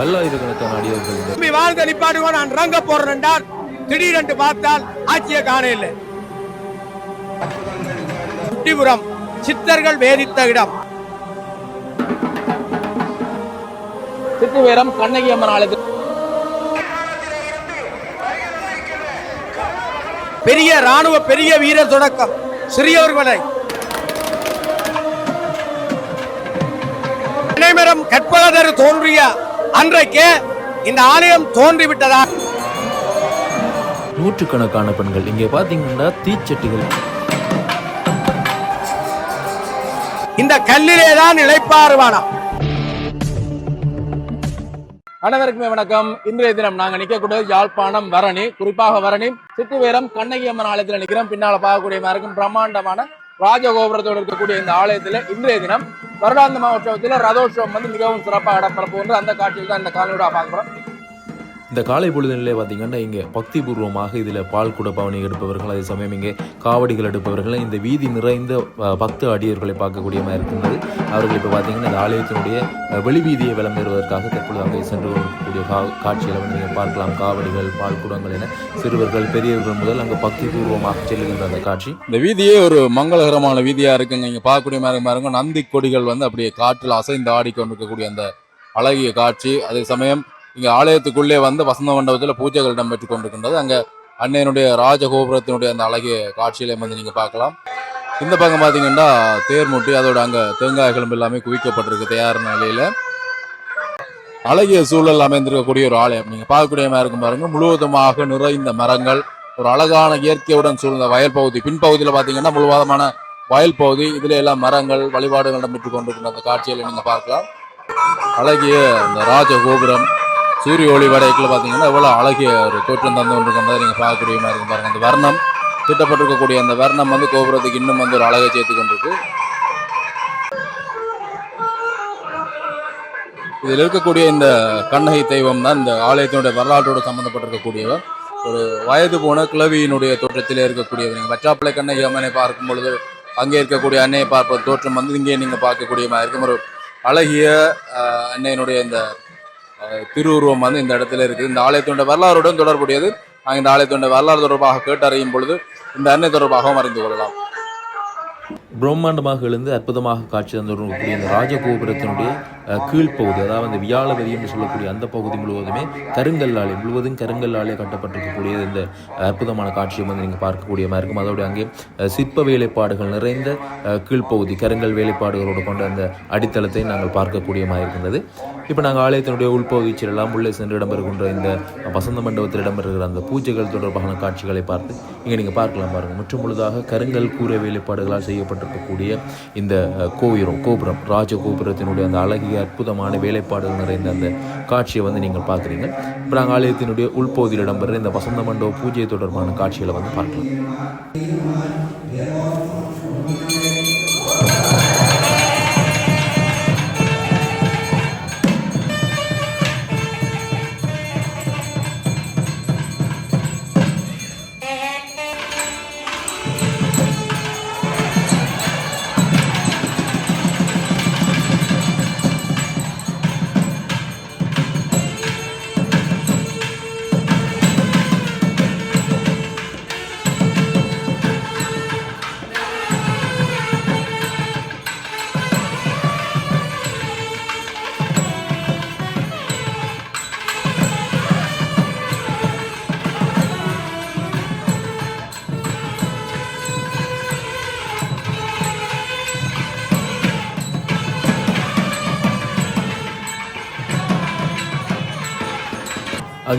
பல்லாயிரக்கணக்கான அடியார்கள் தம்பி வாழ்ந்த நிப்பாட்டுக்கோ நான் ரங்க போடுறேன்டான் திடீரென்று பார்த்தால் ஆட்சியை காண இல்லை. குட்டிபுரம் சித்தர்கள் வேதித்த இடம். சித்துவேரம் கண்ணகி அம்மன் ஆலயத்தில். பெரிய ராணுவ பெரிய வீரர் தொடக்கம். சிறியவர்களை. அனைவரும் கற்பகதர் தோன்றிய அன்றைக்கே இந்த ஆலயம் தோன்றிவிட்டதா நூற்றுக்கணக்கான பெண்கள் இங்கே பார்த்தீங்கன்னா தீச்சட்டிகள். இந்த கல்லிலே தான் இழைப்பாருவானா அனைவருக்குமே வணக்கம். இன்றைய தினம் நாங்க நிக்கக்கூடிய யாழ்ப்பாணம் வரணி குறிப்பாக வரணி சித்துவேரம் கண்ணகி அம்மன் ஆலயத்துல நிக்கிறோம் பின்னால பார்க்கக்கூடிய இருக்கும் பிரம்மாண்டமான ராஜகோபுரத்தோடு இருக்கக்கூடிய இந்த ஆலயத்தில் இன்றைய தினம் வருடாந்த மகோற்சவத்துல ரதோற்சவம் வந்து மிகவும் சிறப்பாக இடம்பெற போன்ற அந்த காட்சியில் தான் இந்த காலையோட பார்க்கிறோம் இந்த காலை பொழுதுநிலை பார்த்தீங்கன்னா இங்கே பக்தி பூர்வமாக இதில் பால் குட பவனி எடுப்பவர்கள் அதே சமயம் இங்கே காவடிகள் எடுப்பவர்கள் இந்த வீதி நிறைந்த பக்த அடியர்களை பார்க்கக்கூடிய மாதிரி இருக்கின்றது. அவர்கள் இப்போ பார்த்தீங்கன்னா இந்த ஆலயத்தினுடைய வெளிவீதியை விளம்பெறுவதற்காக விளம் பெறுவதற்காக தற்பொழுது அங்கே சென்று கொண்டிருக்கக்கூடிய கா காட்சிகளை வந்து நீங்கள் பார்க்கலாம். காவடிகள் பால் குடங்கள் என சிறுவர்கள் பெரியவர்கள் முதல் அங்கே பக்தி பூர்வமாக செல்லுகின்ற அந்த காட்சி. இந்த வீதியே ஒரு மங்களகரமான வீதியாக இருக்குங்க. இங்கே பார்க்கக்கூடிய மாதிரி பாருங்க நந்தி கொடிகள் வந்து அப்படியே காற்றில் அசைந்து ஆடிக்கொண்டிருக்கக்கூடிய அந்த அழகிய காட்சி. அதே சமயம் இங்கே ஆலயத்துக்குள்ளே வந்து வசந்த மண்டபத்தில் பூஜைகள் இடம்பெற்று கொண்டிருக்கின்றது. அங்கே அன்னையனுடைய ராஜகோபுரத்தினுடைய அந்த அழகிய காட்சியில வந்து நீங்கள் பார்க்கலாம். இந்த பக்கம் பார்த்தீங்கன்னா தேர்மூட்டி அதோட அங்கே தேங்காய் கிளம்பு எல்லாமே குவிக்கப்பட்டிருக்கு தயார் நிலையில். அழகிய சூழல் அமைந்திருக்கக்கூடிய ஒரு ஆலயம். நீங்கள் பார்க்கக்கூடிய மாதிரி இருக்கும் பாருங்க. முழுவதுமாக நிறைந்த மரங்கள் ஒரு அழகான இயற்கையுடன் சூழ்ந்த வயல் பகுதி. பின்பகுதியில் பார்த்தீங்கன்னா முழுவதமான வயல் பகுதி. இதுல எல்லாம் மரங்கள் வழிபாடுகள் இடம்பெற்றுக் கொண்டிருக்கிற அந்த காட்சிகளை நீங்கள் பார்க்கலாம். அழகிய இந்த ராஜ கோபுரம் சூரிய ஒளி வடைக்குள்ள பார்த்தீங்கன்னா எவ்வளோ அழகிய ஒரு தோற்றம் தந்து கொண்டிருக்கிறத மாதிரி பார்க்கக்கூடிய மாதிரி இருக்கும் பாருங்கள் அந்த வர்ணம் திட்டப்பட்டிருக்கக்கூடிய அந்த வர்ணம் வந்து கோபுரத்துக்கு இன்னும் வந்து ஒரு அழகை சேர்த்து கொண்டிருக்கு. இதில் இருக்கக்கூடிய இந்த கண்ணகி தெய்வம் தான் இந்த ஆலயத்தினுடைய வரலாற்றோடு சம்மந்தப்பட்டிருக்கக்கூடியவர் ஒரு வயது போன கிளவியினுடைய தோற்றத்திலே இருக்கக்கூடியவர். நீங்கள் வச்சாப்பிள்ளை கண்ணகி அம்மனை பார்க்கும் பொழுது அங்கே இருக்கக்கூடிய அன்னையை பார்ப்பது தோற்றம் வந்து இங்கே நீங்கள் பார்க்கக்கூடிய மாதிரி இருக்கும். ஒரு அழகிய அன்னையினுடைய இந்த திருவுருவம் வந்து இந்த இடத்துல இருக்குது இந்த ஆலயத்தினுடைய வரலாறுடன் தொடர்புடையது. நாங்கள் இந்த ஆலயத்தினுடைய வரலாறு தொடர்பாக கேட்டறியும் பொழுது இந்த அன்னை தொடர்பாகவும் அறிந்து கொள்ளலாம். பிரம்மாண்டமாக எழுந்து அற்புதமாக காட்சி தந்திருக்கக்கூடிய இந்த ராஜகோபுரத்தினுடைய கீழ்ப்பகுதி அதாவது அந்த வியாழவதி என்று சொல்லக்கூடிய அந்த பகுதி முழுவதுமே கருங்கல்லாலே முழுவதும் கருங்கல்லாலே கட்டப்பட்டிருக்கக்கூடிய இந்த அற்புதமான காட்சியை வந்து நீங்கள் பார்க்கக்கூடிய மாதிரி இருக்கும். அதோட அங்கே சிற்ப வேலைப்பாடுகள் நிறைந்த கீழ்ப்பகுதி கருங்கல் வேலைப்பாடுகளோடு கொண்ட அந்த அடித்தளத்தை நாங்கள் பார்க்கக்கூடிய மாதிரி இருக்கின்றது இப்போ நாங்கள் ஆலயத்தினுடைய உள்பகுதி செல்லலாம் உள்ளே சென்று இடம்பெறுகின்ற இந்த வசந்த மண்டபத்தில் இடம்பெறுகிற அந்த பூஜைகள் தொடர்பான காட்சிகளை பார்த்து இங்கே நீங்கள் பார்க்கலாம் பாருங்கள் முற்றும் முழுதாக கருங்கல் கூரை வேலைப்பாடுகளால் செய்யப்பட்ட செய்யப்பட்டிருக்கக்கூடிய இந்த கோபுரம் கோபுரம் ராஜ கோபுரத்தினுடைய அந்த அழகிய அற்புதமான வேலைப்பாடுகள் நிறைந்த அந்த காட்சியை வந்து நீங்கள் பார்க்குறீங்க. அப்புறம் ஆலயத்தினுடைய உள்பகுதியில் இடம்பெறுற இந்த வசந்த மண்டப பூஜை தொடர்பான காட்சிகளை வந்து பார்க்கலாம்.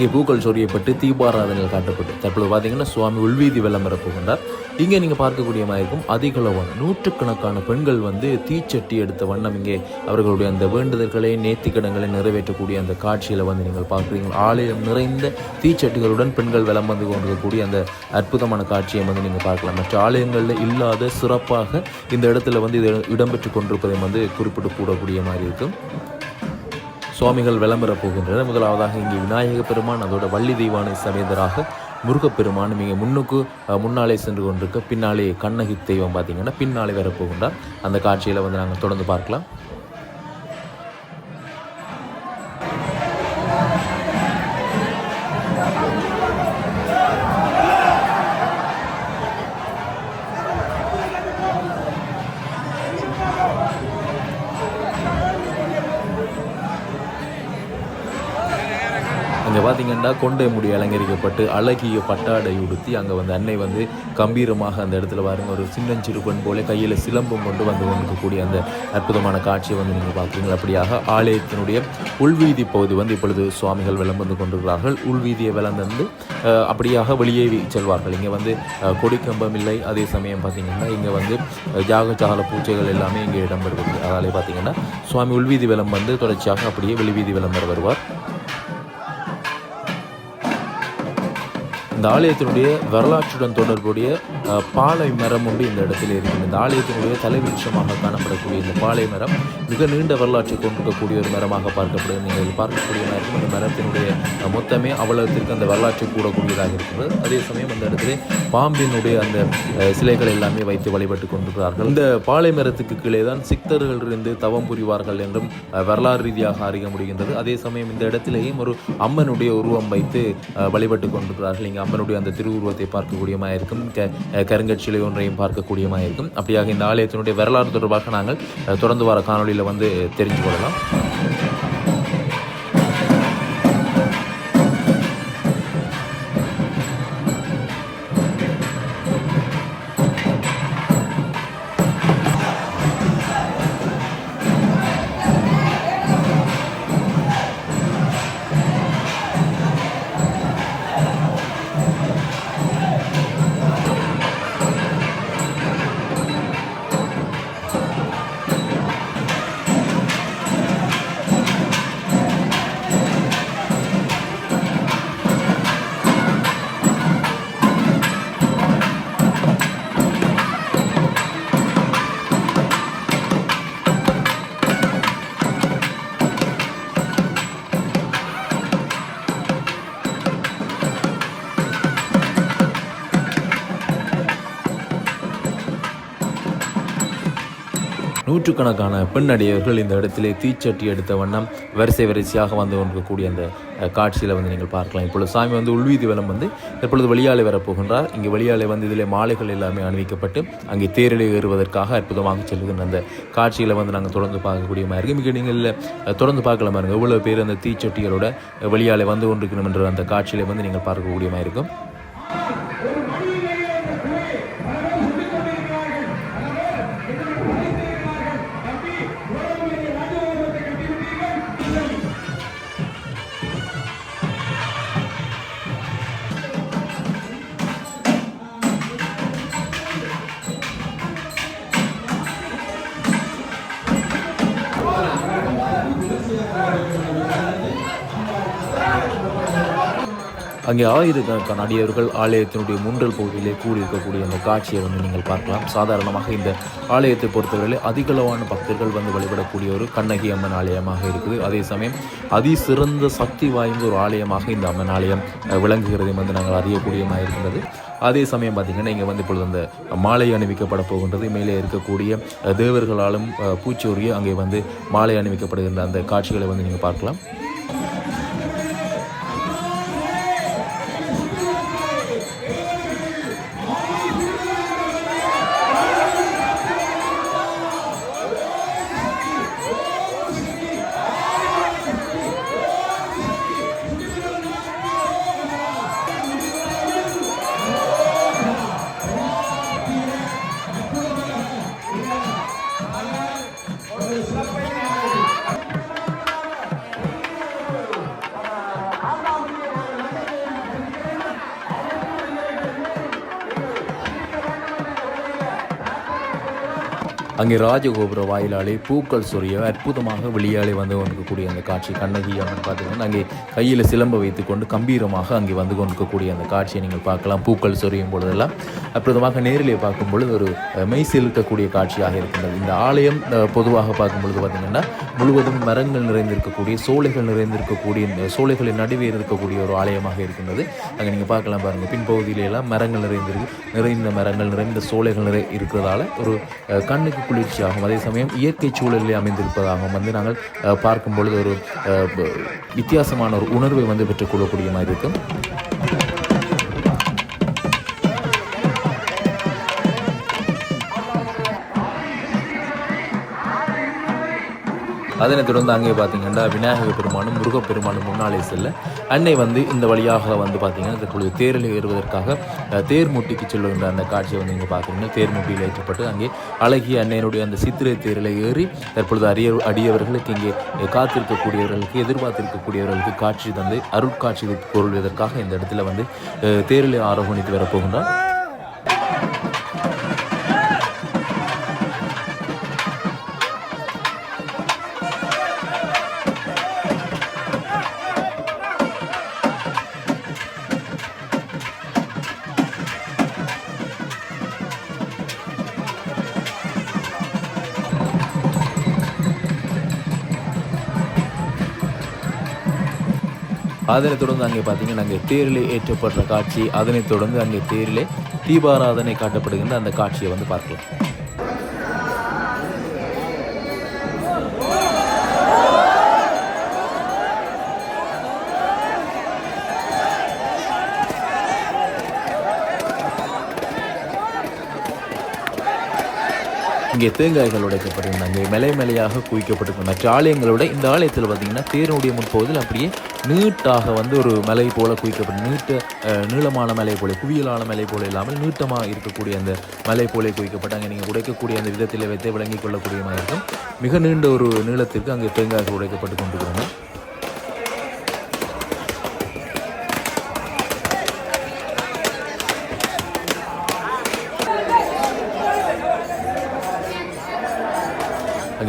அங்கே பூக்கள் சொறியப்பட்டு தீபாராதனைகள் காட்டப்பட்டு. தற்போது பார்த்தீங்கன்னா சுவாமி உள்வீதி வெள்ளம் போகின்றார். இங்கே நீங்கள் பார்க்கக்கூடிய மாதிரி இருக்கும். அதிகளவான நூற்றுக்கணக்கான பெண்கள் வந்து தீச்சட்டி எடுத்த வண்ணம் இங்கே அவர்களுடைய அந்த வேண்டுதல்களை நேர்த்திக்கடங்களை நிறைவேற்றக்கூடிய அந்த காட்சியில் வந்து நீங்கள் பார்க்குறீங்க ஆலயம் நிறைந்த தீச்சட்டிகளுடன் பெண்கள் வெள்ளம் வந்து கொண்டிருக்கக்கூடிய அந்த அற்புதமான காட்சியை வந்து நீங்கள் பார்க்கலாம். மற்ற ஆலயங்களில் இல்லாத சிறப்பாக இந்த இடத்துல வந்து இது இடம்பெற்று கொண்டிருப்பதை வந்து குறிப்பிட்டு கூடக்கூடிய மாதிரி இருக்கும். சுவாமிகள் விளம்பர போகின்றனர். முதலாவதாக இங்கே விநாயக பெருமான் அதோட வள்ளி தெய்வானை சமேதராக முருகப்பெருமான் மிக முன்னுக்கு முன்னாலே சென்று கொண்டிருக்க பின்னாலே கண்ணகி தெய்வம் பார்த்தீங்கன்னா பின்னாலே வரப்போகின்றார் அந்த காட்சியில் வந்து நாங்கள் தொடர்ந்து பார்க்கலாம். அங்கே கொண்டை முடி அலங்கரிக்கப்பட்டு அழகிய பட்டாடை உடுத்தி அங்கே வந்து அன்னை வந்து கம்பீரமாக அந்த இடத்துல பாருங்க ஒரு சின்னஞ்சிறு பெண் போல கையில் சிலம்பம் கொண்டு வந்து கொண்டிருக்கக்கூடிய அந்த அற்புதமான காட்சியை வந்து நீங்கள் பார்க்குறீங்க அப்படியாக ஆலயத்தினுடைய உள்வீதி பகுதி வந்து இப்பொழுது சுவாமிகள் விளம் வந்து கொண்டிருக்கிறார்கள். உள்வீதியை விளந்து அப்படியாக வெளியே செல்வார்கள். இங்கே வந்து கொடிக்கம்பம் இல்லை. அதே சமயம் பார்த்தீங்கன்னா இங்கே வந்து அஹ், பூஜைகள் எல்லாமே இங்கே இடம்பெறுகிறது. அதாலே பார்த்தீங்கன்னா சுவாமி உள்வீதி விளம் வந்து தொடர்ச்சியாக அப்படியே வெளிவீதி விளம்பரம் வருவார். இந்த ஆலயத்தினுடைய வரலாற்றுடன் தொடர்புடைய பாலை மரம் ஒன்று இந்த இடத்துல இருக்குது இந்த ஆலயத்தினுடைய தலைவிருஷமாக காணப்படக்கூடிய இந்த பாலை மரம் மிக நீண்ட வரலாற்றை கொண்டிருக்கக்கூடிய ஒரு மரமாக பார்க்கப்படுது நீங்கள் பார்க்கக்கூடிய மரம் இந்த மரத்தினுடைய மொத்தமே அவ்வளவுக்கு அந்த வரலாற்றை கூடக்கூடியதாக இருக்கிறது. அதே சமயம் அந்த இடத்துல பாம்பினுடைய அந்த சிலைகள் எல்லாமே வைத்து வழிபட்டு கொண்டிருக்கிறார்கள். இந்த பாலை மரத்துக்கு கீழே தான் சித்தர்கள் இருந்து தவம் புரிவார்கள் என்றும் வரலாறு ரீதியாக அறிய முடிகின்றது. அதே சமயம் இந்த இடத்திலேயும் ஒரு அம்மனுடைய உருவம் வைத்து வழிபட்டு கொண்டிருக்கிறார்கள். இங்கே அம்மனுடைய அந்த திருவுருவத்தை பார்க்கக்கூடியமாக இருக்கும் க கருங்கட்சியிலே ஒன்றையும் பார்க்கக்கூடியமாக இருக்கும் அப்படியாக இந்த ஆலயத்தினுடைய வரலாறு தொடர்பாக நாங்கள் தொடர்ந்து வர காணொலியில் வந்து தெரிஞ்சு கொள்ளலாம். நூற்றுக்கணக்கான பெண் அடியவர்கள் இந்த இடத்திலே தீச்சட்டி எடுத்த வண்ணம் வரிசை வரிசையாக வந்து கொண்டிருக்கக்கூடிய அந்த காட்சியில் வந்து நீங்கள் பார்க்கலாம். இப்பொழுது சாமி வந்து உள்வீதி வலம் வந்து இப்பொழுது வெளியாலே வரப்போகின்றார். இங்கே வெளியாலே வந்து இதிலே மாலைகள் எல்லாமே அணிவிக்கப்பட்டு அங்கே தேரிலே ஏறுவதற்காக அற்புதமாக செல்கின்ற அந்த காட்சியில் வந்து நாங்கள் தொடர்ந்து பார்க்கக்கூடிய மாதிரி இருக்கு. மிக நீங்கள் தொடர்ந்து பார்க்கலாம் பாருங்கள் எவ்வளோ பேர் அந்த தீச்சட்டிகளோட வெளியாலே வந்து கொண்டிருக்கணும் என்ற அந்த காட்சியில வந்து நீங்கள் பார்க்கக்கூடிய மாதிரி இருக்கும். அங்கே ஆயிரக்கணக்கான அடியவர்கள் ஆலயத்தினுடைய முன்றல் பகுதியிலே கூடியிருக்கக்கூடிய அந்த காட்சியை வந்து நீங்கள் பார்க்கலாம். சாதாரணமாக இந்த ஆலயத்தை பொறுத்தவரையிலே அதிகளவான பக்தர்கள் வந்து வழிபடக்கூடிய ஒரு கண்ணகி அம்மன் ஆலயமாக இருக்குது. அதே சமயம் அதி சிறந்த சக்தி வாய்ந்த ஒரு ஆலயமாக இந்த அம்மன் ஆலயம் விளங்குகிறதையும் விளங்குகிறது வந்து நாங்கள் அறியக்கூடியமாக இருக்கின்றது. அதே சமயம் பார்த்திங்கன்னா இங்கே வந்து இப்பொழுது அந்த மாலை அணிவிக்கப்பட போகின்றது. மேலே இருக்கக்கூடிய தேவர்களாலும் அஹ், பூச்சோரிய அங்கே வந்து மாலை அணிவிக்கப்படுகின்ற அந்த காட்சிகளை வந்து நீங்கள் பார்க்கலாம். அங்கே ராஜகோபுர வாயிலாலே பூக்கள் சொரிய அற்புதமாக வெளியாலே வந்து கொண்டிருக்கக்கூடிய அந்த காட்சி. கண்ணகி அம்மன் பார்த்தீங்கன்னா அங்கே கையில் சிலம்ப வைத்துக்கொண்டு கம்பீரமாக அங்கே வந்து கொண்டிருக்கக்கூடிய அந்த காட்சியை நீங்கள் பார்க்கலாம். பூக்கள் சொரியும் பொழுதெல்லாம் அற்புதமாக நேரிலே பார்க்கும் பொழுது ஒரு மெய் சிலிர்க்கக்கூடிய காட்சியாக இருக்கின்றது. இந்த ஆலயம் பொதுவாக பார்க்கும் பொழுது பார்த்தீங்கன்னா முழுவதும் மரங்கள் நிறைந்திருக்கக்கூடிய சோலைகள் நிறைந்திருக்கக்கூடிய இந்த சோலைகளின் நடுவே இருக்கக்கூடிய ஒரு ஆலயமாக இருக்கின்றது. அங்கே நீங்கள் பார்க்கலாம் பாருங்கள் பின்பகுதியிலெல்லாம் மரங்கள் நிறைந்திருக்கு. நிறைந்த மரங்கள் நிறைந்த சோலைகள் நிறை இருக்கிறதால ஒரு கண்ணுக்கு குளிர்ச்சியாகும் அதே சமயம் இயற்கை சூழலில் அமைந்திருப்பதாகவும் வந்து நாங்கள் பார்க்கும் பொழுது ஒரு வித்தியாசமான ஒரு உணர்வை வந்து பெற்றுக்கொள்ளக்கூடிய மாதிரி இருக்கும். அதனைத் தொடர்ந்து அங்கே பார்த்தீங்கன்னா விநாயகர் பெருமானும் முருகப்பெருமானும் முன்னாலே செல்ல அன்னை வந்து இந்த வழியாக வந்து பார்த்தீங்கன்னா தற்பொழுது தேரில் ஏறுவதற்காக அஹ், தேர் செல்லுகின்ற அந்த காட்சியை வந்து இங்கே பார்க்குறீங்க தேர் முட்டியில் ஏற்றப்பட்டு அங்கே அழகிய அன்னையினுடைய அந்த சித்திரை தேரில் ஏறி தற்பொழுது அரிய அடியவர்களுக்கு இங்கே காத்திருக்கக்கூடியவர்களுக்கு எதிர்பார்த்திருக்கக்கூடியவர்களுக்கு காட்சி தந்து அருட்காட்சி பொருள்வதற்காக இந்த இடத்துல வந்து தேரில் ஆரோகணித்து வரப்போகின்றார். அதனைத் தொடர்ந்து அங்கே பார்த்தீங்கன்னா அங்கே தேரிலே ஏற்றப்படுற காட்சி அதனைத் தொடர்ந்து அங்கே தேரிலே தீபாராதனை காட்டப்படுகின்ற அந்த காட்சியை வந்து பார்க்கலாம். இங்கே தேங்காய்கள் உடைக்கப்படுகின்றன அங்கே மலை மலையாக குவிக்கப்பட்டிருக்கும் ஆலயங்களோட இந்த ஆலயத்தில் பார்த்தீங்கன்னா தேருடைய முன்பகுதியில் அப்படியே நீட்டாக வந்து ஒரு மலை போல குவிக்கப்படும். நீட்ட நீளமான மலை போல குவியலான மலை போல இல்லாமல் நீட்டமாக இருக்கக்கூடிய அந்த மலை போல குவிக்கப்பட்டு அங்கே நீங்கள் உடைக்கக்கூடிய அந்த விதத்தில் வைத்து விளங்கிக் கொள்ளக்கூடியமாக இருக்கும். மிக நீண்ட ஒரு நீளத்திற்கு அங்கே தேங்காய் உடைக்கப்பட்டு கொண்டிருக்கிறாங்க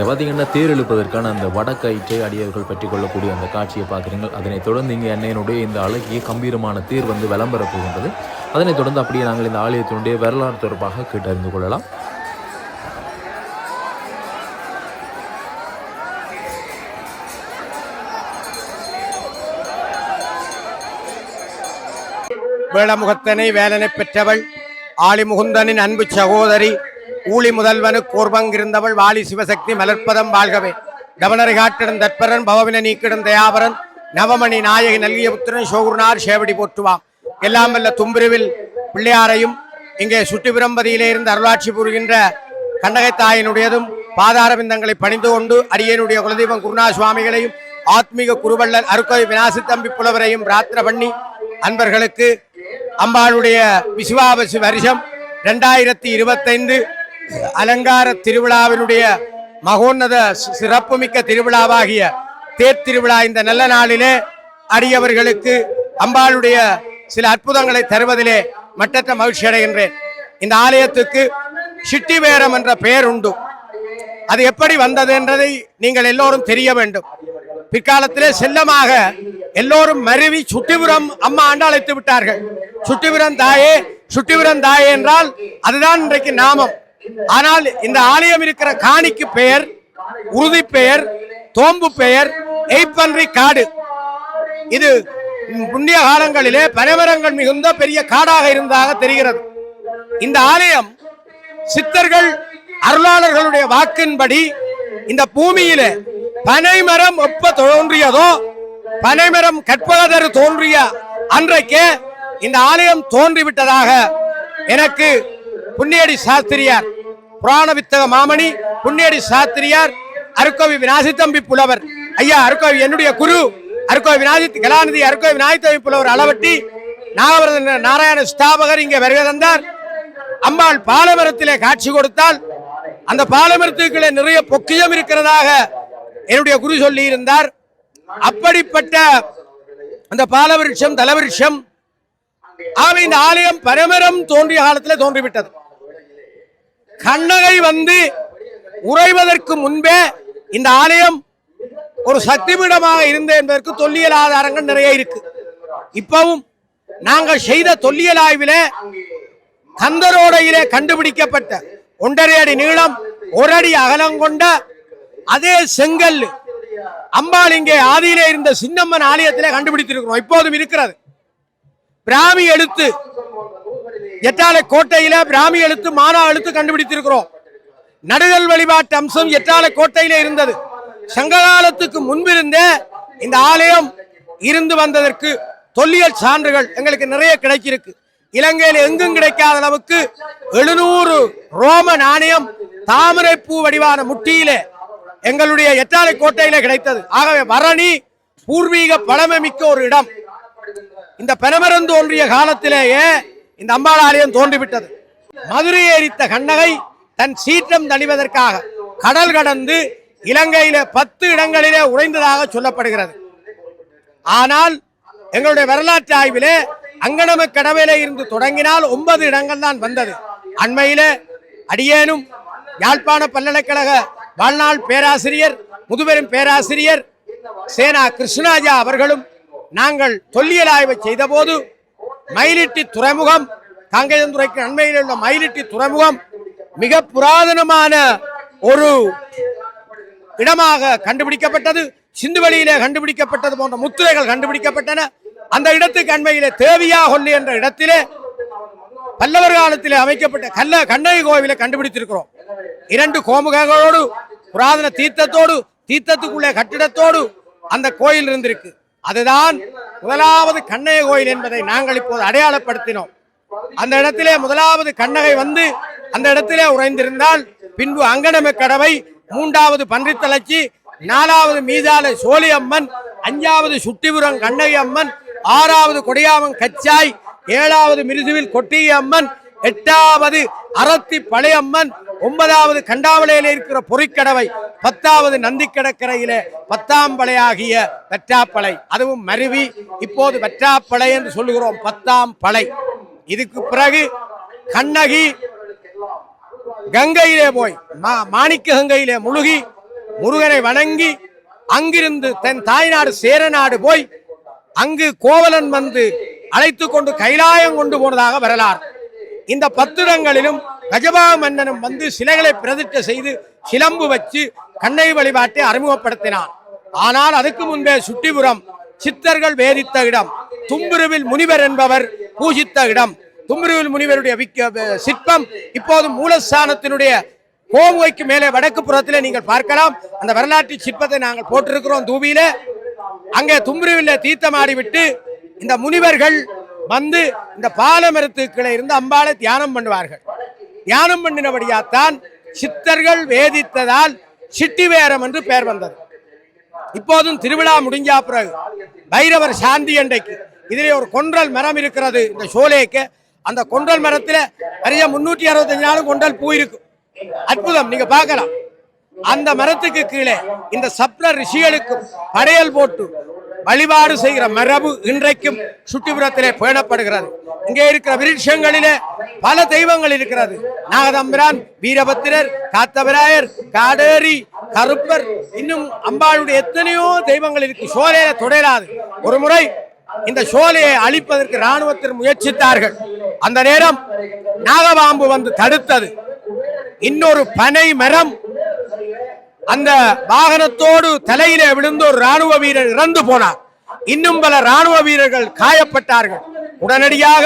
இங்கே பார்த்தீங்கன்னா தேர் இழுப்பதற்கான அந்த வடக்கயிற்றை அடியவர்கள் பற்றி கொள்ளக்கூடிய அந்த காட்சியை பார்க்குறீங்க அதனைத் தொடர்ந்து இங்கே அன்னையனுடைய இந்த அழகிய கம்பீரமான தேர் வந்து விளம்பர போகின்றது. அதனைத் தொடர்ந்து அப்படியே நாங்கள் இந்த ஆலயத்தினுடைய வரலாறு தொடர்பாக கேட்டறிந்து கொள்ளலாம். வேளமுகத்தனை வேலனை பெற்றவள் ஆளிமுகுந்தனின் அன்பு சகோதரி ஊழி முதல்வனு கூர்வங்கிருந்தவள் வாலி சிவசக்தி மலர்ப்பதம் வாழ்கவே. டவனரை காட்டிடம் தற்பரன் பவவின நீக்கிடம் தயாபரன் நவமணி நாயகி நல்கிய புத்திரன் சோகுர்னார் சேவடி போற்றுவாம். எல்லாம் வல்ல தும்பிருவில் பிள்ளையாரையும் இங்கே சுற்றி பிரம்பதியிலே இருந்து அருளாட்சி புரிகின்ற கண்டகை தாயினுடையதும் பணிந்து கொண்டு அடியனுடைய குலதெய்வம் குருணா சுவாமிகளையும் ஆத்மீக குருவள்ளல் அருக்கோய் விநாசி தம்பி புலவரையும் பிரார்த்தனை பண்ணி அன்பர்களுக்கு அம்பாளுடைய விசுவாபசு வருஷம் ரெண்டாயிரத்தி இருபத்தைந்து அலங்கார திருவிழாவினுடைய மகோன்னத சிறப்புமிக்க திருவிழாவாகிய தேர் திருவிழா இந்த நல்ல நாளிலே அடியவர்களுக்கு அம்பாளுடைய சில அற்புதங்களை தருவதிலே மட்டற்ற மகிழ்ச்சி அடைகின்றேன். இந்த ஆலயத்துக்கு சிட்டிவேரம் என்ற பெயர் உண்டு. அது எப்படி வந்தது என்றதை நீங்கள் எல்லோரும் தெரிய வேண்டும். பிற்காலத்திலே செல்லமாக எல்லோரும் மருவி சுட்டிபுரம் அம்மா ஆண்டு அழைத்து விட்டார்கள். சுட்டிபுரம் தாயே சுட்டிபுரம் தாயே என்றால் அதுதான் இன்றைக்கு நாமம். ஆனால் இந்த ஆலயம் இருக்கிற காணிக்கு பெயர் உறுதி பெயர் தோம்பு பெயர் எய்ப்பன்றி காடு. இது புண்ணிய காலங்களிலே பனைமரங்கள் மிகுந்த பெரிய காடாக இருந்ததாக தெரிகிறது. இந்த ஆலயம் சித்தர்கள் அருளாளர்களுடைய வாக்கின்படி இந்த பூமியிலே பனைமரம் எப்ப தோன்றியதோ பனைமரம் கற்பகதர் தோன்றிய அன்றைக்கே இந்த ஆலயம் தோன்றிவிட்டதாக எனக்கு புண்ணியடி சாஸ்திரியார் புராண வித்தக மாமணி புண்ணியடி சாஸ்திரியார் அருக்கோவி விநாசித்தம்பி புலவர். ஐயா அருக்கோவி என்னுடைய குரு அருக்கோவி விநாசி கலாநிதி அருக்கோவி விநாயகத்தம்பி புலவர் அளவட்டி நாகவரத நாராயண ஸ்தாபகர் இங்கே வருகை தந்தார். அம்பாள் பாலமரத்திலே காட்சி கொடுத்தால் அந்த பாலமரத்துக்குள்ளே நிறைய பொக்கியம் இருக்கிறதாக என்னுடைய குரு சொல்லி இருந்தார். அப்படிப்பட்ட அந்த பாலவிருட்சம் தலவிருட்சம் ஆக இந்த ஆலயம் பரமரம் தோன்றிய காலத்தில் தோன்றிவிட்டது. கண்ணகை வந்து உறைவதற்கு முன்பே இந்த ஆலயம் ஒரு சக்திபீடமாக இருந்தது என்பதற்கு தொல்லியல் ஆதாரங்கள் நிறைய இருக்கு. இப்பவும் நாங்கள் செய்த தொல்லியல் ஆய்விலே கந்தரோடையிலே கண்டுபிடிக்கப்பட்ட ஒன்றரை அடி நீளம் ஒரு அடி அகலம் கொண்ட அதே செங்கல் அம்பாள் இங்கே ஆதியிலே இருந்த சின்னம்மன் ஆலயத்திலே கண்டுபிடித்திருக்கிறோம். இப்போதும் இருக்கிறது. பிராமி எடுத்து எட்டாலை கோட்டையில பிராமி எழுத்து மானா எழுத்து கண்டுபிடித்திருக்கிறோம். நடுதல் வழிபாட்டு அம்சம் எட்டாலை கோட்டையில இருந்தது. சங்ககாலத்துக்கு முன்பிருந்தே இந்த ஆலயம் இருந்து வந்ததற்கு தொல்லியல் சான்றுகள் எங்களுக்கு நிறைய கிடைக்கிருக்கு. இலங்கையில் எங்கும் கிடைக்காத அளவுக்கு எழுநூறு ரோம நாணயம் தாமரை பூ வடிவான முட்டியிலே எங்களுடைய எட்டாலை கோட்டையில கிடைத்தது. ஆகவே பரணி பூர்வீக பழமைமிக்க ஒரு இடம். இந்த பெருமரம் தோன்றிய காலத்திலேயே இந்த அம்பாள் ஆலயம் தோன்றிவிட்டது. மதுரை எரித்த கண்ணகை தன் சீற்றம் தணிவதற்காக கடல் கடந்து இலங்கையில பத்து இடங்களிலே உறைந்ததாக சொல்லப்படுகிறது. ஆனால் எங்களுடைய வரலாற்று ஆய்விலே அங்கனம கடவையில இருந்து தொடங்கினால் ஒன்பது இடங்கள் தான் வந்தது. அண்மையில அடியேனும் யாழ்ப்பாண பல்கலைக்கழக வாழ்நாள் பேராசிரியர் முதுபெரும் பேராசிரியர் சேனா கிருஷ்ணராஜா அவர்களும் நாங்கள் தொல்லியல் ஆய்வை செய்தபோது மயிலிட்டி துறைமுகம் காங்கேயந்துறைக்கு அண்மையில் உள்ள மயிலிட்டி துறைமுகம் மிக புராதனமான ஒரு இடமாக கண்டுபிடிக்கப்பட்டது. சிந்துவெளியிலே கண்டுபிடிக்கப்பட்டது போன்ற முத்திரைகள் கண்டுபிடிக்கப்பட்டன. அந்த இடத்துக்கு அண்மையிலே தேவியா கொல்லி என்ற இடத்திலே பல்லவர் காலத்திலே அமைக்கப்பட்ட கல்ல கண்ணகி கோவிலை கண்டுபிடித்திருக்கிறோம். இரண்டு கோமுகங்களோடு புராதன தீர்த்தத்தோடு தீர்த்தத்துக்குள்ளே கட்டிடத்தோடு அந்த கோயில் இருந்திருக்கு. அதுதான் முதலாவது கண்ணகி கோயில் என்பதை நாங்கள் இப்போது அடையாளப்படுத்தினோம். அந்த இடத்திலே முதலாவது கண்ணகை வந்து அந்த இடத்திலே உறைந்திருந்தால் பின்பு அங்கனம கடவை மூன்றாவது பன்றித்தளச்சி நாலாவது மீதான சோழி அம்மன் அஞ்சாவது சுட்டிபுரம் கண்ணகி அம்மன் ஆறாவது கொடியாமன் கச்சாய் ஏழாவது மிருதுவில் கொட்டிய அம்மன் எட்டாவது அறத்தி பழையம்மன் ஒன்பதாவது கண்டாவளையில இருக்கிற பொறிக்கடவை பத்தாவது நந்தி கடற்கரையில பத்தாம் பழையாகிய வெற்றாப்பளை. அதுவும் மருவி இப்போது வெற்றாப்பளை என்று சொல்லுகிறோம் பத்தாம் பழை இதுக்கு பிறகு கண்ணகி கங்கையிலே போய் மா- மாணிக்க கங்கையிலே முழுகி முருகனை வணங்கி அங்கிருந்து தன் தாய்நாடு சேரநாடு போய் அங்கு கோவலன் வந்து அழைத்து கொண்டு கைலாயம் கொண்டு போனதாக வரலாறு. இந்த பத்திரங்களிலும் கஜபா மன்னனும் வந்து சிலைகளை பிரதிட்ட செய்து சிலம்பு வச்சு கண்ணை வழிபாட்டை அறிமுகப்படுத்தினான். ஆனால் அதுக்கு முன்பே சுட்டிபுரம் சித்தர்கள் வேதித்த இடம் தும்புருவில் முனிவர் என்பவர் பூஜித்த இடம். தும்புருவில் முனிவருடைய விக்க- சிற்பம் இப்போது மூலஸ்தானத்தினுடைய கோமுகைக்கு மேலே வடக்கு புறத்திலே நீங்கள் பார்க்கலாம். அந்த வரலாற்று சிற்பத்தை நாங்கள் போட்டிருக்கிறோம் தூபியில. அங்கே தும்புருவில் தீர்த்தமாடிவிட்டு இந்த முனிவர்கள் வந்து இந்த பாலமரத்துக்களை இருந்து அம்பாளை தியானம் பண்ணுவார்கள். தியானம் பண்ணினபடியாத்தான் சித்தர்கள் வேதித்ததால் சிட்டிவேரம் என்று பெயர் வந்தது. இப்போதும் திருவிழா முடிஞ்சா பிறகு பைரவர் சாந்தி அண்டைக்கு இதிலே ஒரு கொன்றல் மரம் இருக்கிறது இந்த சோலேக்கு. அந்த கொன்றல் மரத்தில் நிறைய முன்னூற்றி அறுபத்தஞ்சு நாளும் கொண்டல் பூ இருக்கும் அற்புதம் நீங்க பார்க்கலாம். அந்த மரத்துக்கு கீழே இந்த சப்ர ரிஷிகளுக்கும் படையல் போட்டு வழிபாடு செய்கிற மரபு இன்றைக்கும் சுற்றுப்புறத்திலே பேணப்படுகிறது. இங்கே இருக்கிற விருட்சங்களிலே பல தெய்வங்கள் இருக்கிறது. நாகதம்பிரான் வீரபத்திரர் காத்தவராயர் காடேரி கருப்பர் இன்னும் அம்பாளுடைய எத்தனையோ தெய்வங்கள் இருக்கு. சோலையில தொடராது. ஒரு முறை இந்த சோலையை அழிப்பதற்கு ராணுவத்தினர் முயற்சித்தார்கள். அந்த நேரம் நாகபாம்பு வந்து தடுத்தது. இன்னொரு பனை மரம் அந்த வாகனத்தோடு தலையிலே விழுந்து ஒரு ராணுவ வீரர் இறந்து போனார். இன்னும் பல ராணுவ வீரர்கள் காயப்பட்டார்கள். உடனடியாக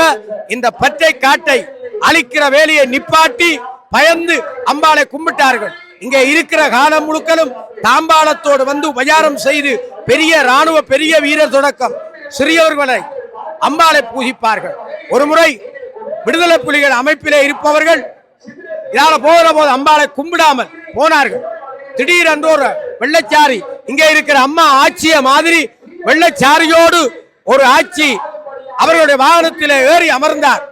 இந்த பச்சை காட்டை அழிக்கிற வேலையை நிப்பாட்டி பயந்து அம்பாளை கும்பிட்டார்கள். இங்கே இருக்கிற காலம் முழுக்கலும் தாம்பாளத்தோடு வந்து உபச்சாரம் செய்து பெரிய ராணுவ பெரிய வீரர் தொடக்கம். சிறியவர்களை அம்பாளை பூஜிப்பார்கள். ஒரு முறை விடுதலை புலிகள் அமைப்பிலே இருப்பவர்கள் இதால போகிற போது அம்பாளை கும்பிடாமல் போனார்கள். திடீரென்று ஒரு வெள்ளச்சாரி. இங்கே இருக்கிற அம்மா ஆட்சிய மாதிரி வெள்ளச்சாரியோடு ஒரு ஆட்சி அவர்களுடைய வாகனத்தில் ஏறி அமர்ந்தார்.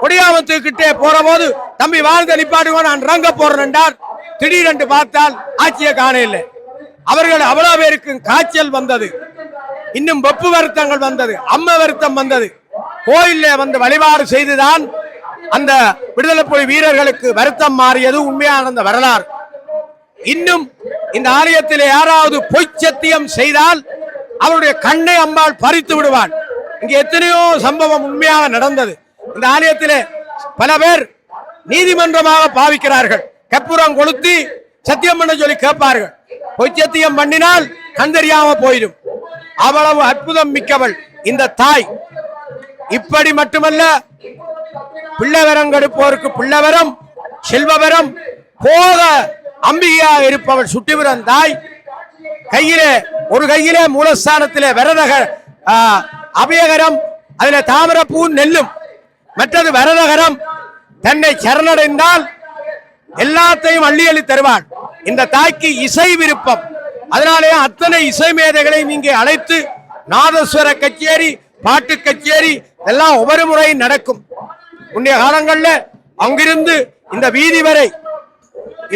கொடியாமத்துக்கிட்டே போற போது தம்பி வாழ்ந்த நிப்பாட்டுவோ நான் ரங்க போறேன் என்றார். திடீரென்று பார்த்தால் ஆட்சியை காண இல்லை அவர்கள் அவ்வளவு பேருக்கும் காய்ச்சல் வந்தது. இன்னும் வெப்பு வருத்தங்கள் வந்தது. அம்ம வருத்தம் வந்தது. கோயிலே வந்து வழிபாடு செய்துதான் அந்த விடுதலை புலி வீரர்களுக்கு வருத்தம் மாறியது. உண்மையான அந்த வரலாறு. இன்னும் இந்த ஆலயத்தில் யாராவது பொய் சத்தியம் செய்தால் அவருடைய கண்ணை அம்பாள் பறித்து விடுவான் இங்க எத்தனையோ சம்பவம் உண்மையாக நடந்தது. இந்த ஆலயத்திலே பல பேர் நீதிமன்றமாக பாவிக்கிறார்கள். கற்பூரம் கொளுத்தி சத்தியம் பண்ண சொல்லி கேட்பார்கள். பொய் சத்தியம் பண்ணினால் கண் தெரியாம போயிடும். அவ்வளவு அற்புதம் மிக்கவள் இந்த தாய். இப்படி மட்டுமல்ல பிள்ளைவரம் கெடுப்போருக்கு பிள்ளைவரம் செல்வவரம் போக அம்பிகையாக இருப்பவள் சுட்டிபுரம் தாய் கையிலே ஒரு கையிலே மூலஸ்தானத்திலே வரதக அபயகரம் அதுல தாமரப்பூ நெல்லும். மற்றது வரதகரம் தன்னை சரணடைந்தால் எல்லாத்தையும் அள்ளி அள்ளி தருவாள் இந்த தாய்க்கு இசை விருப்பம். அதனாலேயே அத்தனை இசை மேதைகளையும் இங்கே அழைத்து நாதஸ்வர கச்சேரி பாட்டு கச்சேரி எல்லாம் ஒவ்வொரு முறையும் நடக்கும். முன்னைய காலங்களில் அங்கிருந்து இந்த வீதி வரை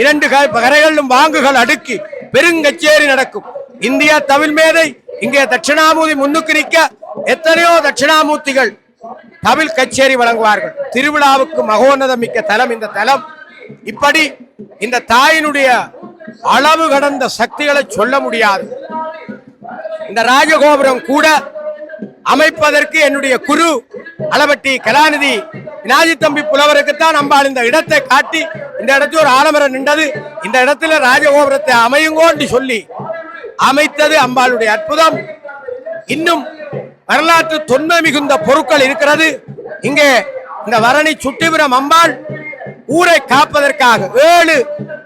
இரண்டு கரைகளிலும் வாங்குகள் அடுக்கி பெருங்கச்சேரி நடக்கும். இந்தியா தமிழ் மேதை இங்கே தட்சிணாமூர்த்தி முன்னுக்கு நிற்க எத்தனையோ தட்சிணாமூர்த்திகள் தமிழ் கச்சேரி வழங்குவார்கள். திருவிழாவுக்கு மகோன்னதம் மிக்க தலம் இந்த தலம். இப்படி இந்த தாயினுடைய அளவு கடந்த சக்திகளை சொல்ல முடியாது. இந்த ராஜகோபுரம் கூட அமைப்பதற்கு என்னுடைய குரு அளவட்டி கலாநிதி வினாதி தம்பி புலவருக்குத்தான் அம்பாள் இந்த இடத்தை காட்டி இந்த இடத்துல ஒரு ஆலமரம் நின்றது. இந்த இடத்துல ராஜகோபுரத்தை அமையுங்கோன்னு சொல்லி அமைத்தது அம்பாளுடைய அற்புதம். இன்னும் வரலாற்று தொன்மை மிகுந்த பொருட்கள் இருக்கிறது. இங்கே இந்த வரணி சுட்டிபுரம் அம்பாள் ஊரை காப்பதற்காக ஏழு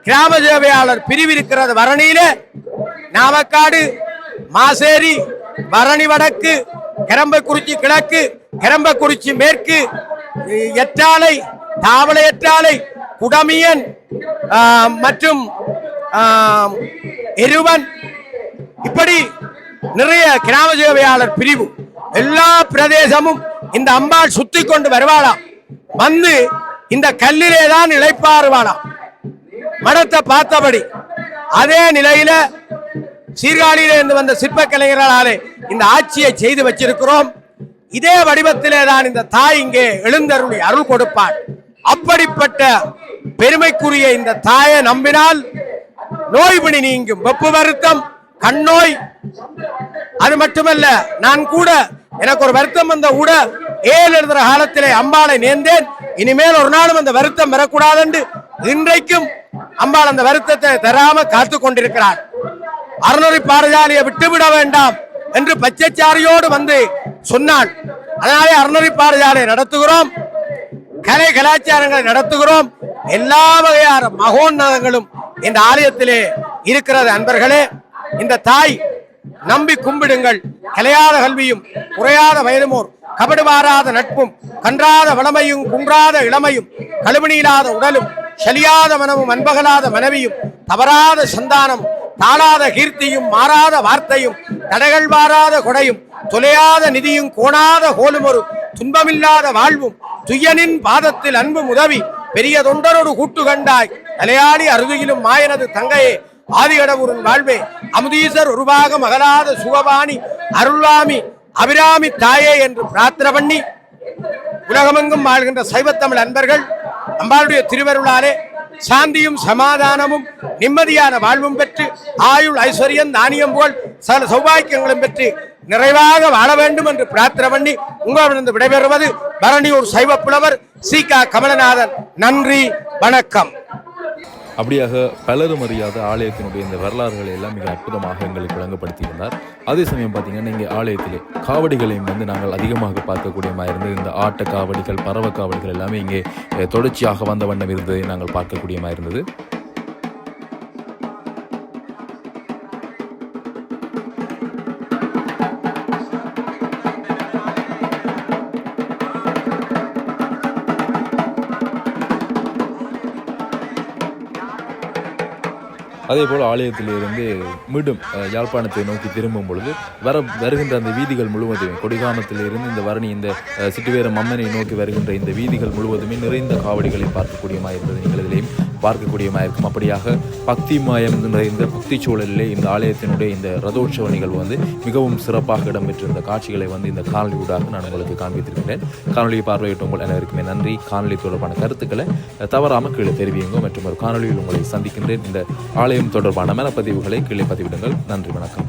கிராம சேவையாளர் பிரிவு இருக்கிறது வரணியில. நாமக்காடு மாசேரி வரணி வடக்கு கரம்பக்குறிச்சி கிழக்கு கரம்பக்குறிச்சி மேற்கு எற்றாலை தாவளை எற்றாலை குடமியன் மற்றும் எருவன். இப்படி நிறைய கிராம சேவையாளர் பிரிவு எல்லா பிரதேசமும் இந்த அம்பாள் சுத்தி கொண்டு வருவாளாம் வந்து இந்த கல்லிலே தான் இழைப்பாருவாளாம் மடத்தை பார்த்தபடி அதே நிலையில சீர்காழியில இருந்து வந்த சிற்ப கலைஞர்களாலே இந்த ஆட்சியை செய்து வச்சிருக்கிறோம். இதே வடிவத்திலே தான் இந்த தாய் இங்கே எழுந்தருளி அருள் கொடுப்பாள். அப்படிப்பட்ட பெருமைக்குரிய இந்த தாயை நம்பினால் நோய்பிணி நீங்கும். வெப்பு வருத்தம் கண்ணோய். அது மட்டுமல்ல நான் கூட எனக்கு ஒரு வருத்தம் வந்த கூட ஏழு எழுதுற காலத்திலே அம்பாளை நேர்ந்தேன். இனிமேல் ஒரு நாளும் அந்த வருத்தம் வரக்கூடாது என்று இன்றைக்கும் அம்பாள் அந்த வருத்தத்தை தராம காத்து கொண்டிருக்கிறார் அறநூறு பாரஜாலியை விட்டுவிட வேண்டாம். என்று பச்சைச்சாரியோடு வந்து சொன்னான் அதனாலே அருணரி பாரஜாலையை நடத்துகிறோம். கலை கலாச்சாரங்களை நடத்துகிறோம். எல்லா வகையான மகோன்னதங்களும் இந்த ஆலயத்திலே இருக்கிறது அன்பர்களே. இந்த தாய் நம்பி கும்பிடுங்கள். கலையாத கல்வியும் குறையாத வயதுமோர் கபடுமாறாத நட்பும் கன்றாத வளமையும் குன்றாத இளமையும் கழுவுநீராத உடலும் சலியாத மனமும் அன்பகலாத மனைவியும் தவறாத சந்தானம் தாளாத கீர்த்தியும் மாறாத வார்த்தையும் தடைகள் மாறாத கொடையும் தொலையாத நிதியும் கோணாத கோலும் ஒரு துன்பமில்லாத வாழ்வும் துய்யனின் பாதத்தில் அன்பும் உதவி பெரிய தொண்டரோடு கூட்டு கண்டாய் தலையாடி அருகிலும் மாயனது தங்கையே ஆதிகடவுரின் வாழ்வே அமுதீசர் உருவாக மகளாத சுகபாணி அருள்வாமி அபிராமி தாயே என்று பிரார்த்தனை பண்ணி உலகமெங்கும் வாழ்கின்ற சைவத்தமிழ் அன்பர்கள் அம்பாளுடைய திருவருளாலே சாந்தியும் சமாதானமும் நிம்மதியான வாழ்வும் பெற்று ஆயுள் ஐஸ்வர்யம் தானியம் போல் சகல சௌபாக்கியங்களும் பெற்று நிறைவாக வாழ வேண்டும் என்று பிரார்த்தனை பண்ணி உங்களிடம் விடைபெறுவது பரணியூர் சைவ புலவர் சி கமலநாதன். நன்றி வணக்கம். அப்படியாக பலரும் அறியாத ஆலயத்தினுடைய இந்த வரலாறுகளை எல்லாம் மிக அற்புதமாக எங்களுக்கு வழங்கப்படுத்தியிருந்தார் அதே சமயம் பார்த்தீங்கன்னா இங்கே ஆலயத்திலே காவடிகளையும் வந்து நாங்கள் அதிகமாக பார்க்கக்கூடியமாக இருந்தது. இந்த ஆட்ட காவடிகள் பறவை காவடிகள் எல்லாமே இங்கே தொடர்ச்சியாக வந்த வண்ணம் இருந்ததை நாங்கள் பார்க்கக்கூடியமாக இருந்தது. அதே போல் ஆலயத்திலிருந்து மீண்டும் யாழ்ப்பாணத்தை நோக்கி திரும்பும் பொழுது வர வருகின்ற அந்த வீதிகள் முழுவதுமே கொடிகாமத்திலிருந்து இந்த வரணி இந்த சிட்டுவேர மன்னனை நோக்கி வருகின்ற இந்த வீதிகள் முழுவதுமே நிறைந்த காவடிகளை பார்க்கக்கூடியமாக இருந்தது நீங்கள் இதிலேயும் பார்க்கக்கூடியமாக இருக்கும் அப்படியாக பக்தி மயம் நிறைந்த பக்தி சூழலிலே இந்த ஆலயத்தினுடைய இந்த ரதோற்சவ நிகழ்வு வந்து மிகவும் சிறப்பாக இடம்பெற்றிருந்த காட்சிகளை வந்து இந்த காணொலி ஊடாக நான் உங்களுக்கு காண்பித்திருக்கிறேன். காணொலியை பார்வையிட்ட உங்கள் அனைவருக்குமே நன்றி. காணொலி தொடர்பான கருத்துக்களை தவறாமல் கீழே தெரிவியுங்க மற்றும் ஒரு காணொலியில் உங்களை சந்திக்கின்றேன். இந்த ஆலயம் தொடர்பான மனப்பதிவுகளை கீழே பதிவிடுங்கள். நன்றி வணக்கம்.